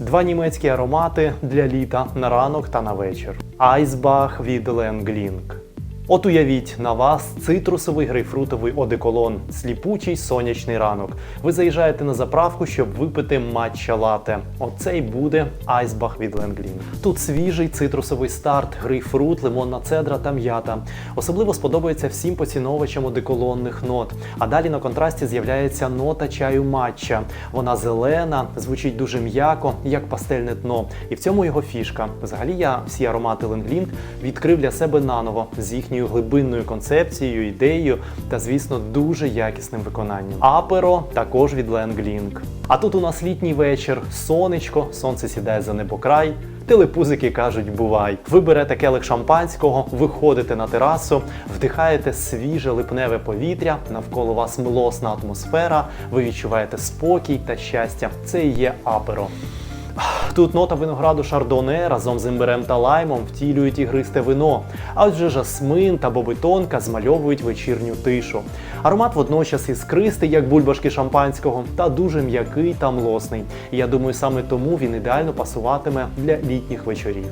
Два німецькі аромати для літа на ранок та на вечір. Айсбах від Ленглінг. От уявіть на вас цитрусовий грейпфрутовий одеколон, сліпучий сонячний ранок. Ви заїжджаєте на заправку, щоб випити матча лате. Оце й буде айсбах від Ленглін. Тут свіжий цитрусовий старт, грейпфрут, лимонна цедра та м'ята. Особливо сподобається всім поціновувачам одеколонних нот. А далі на контрасті з'являється нота чаю матча. Вона зелена, звучить дуже м'яко, як пастельне дно. І в цьому його фішка. Взагалі я всі аромати Ленглінг відкрив для себе наново з їхньою глибинною концепцією, ідеєю та, звісно, дуже якісним виконанням. Аперо також від Ленглінг. А тут у нас літній вечір, сонечко, сонце сідає за небокрай. Телепузики кажуть, бувай. Ви берете келих шампанського, виходите на терасу, вдихаєте свіже липневе повітря, навколо вас млосна атмосфера, ви відчуваєте спокій та щастя. Це і є аперо. Тут нота винограду шардоне разом з імбирем та лаймом втілюють ігристе вино, а отже жасмин та бобитонка змальовують вечірню тишу. Аромат водночас іскристий, як бульбашки шампанського, та дуже м'який та млосний. Я думаю, саме тому він ідеально пасуватиме для літніх вечорів.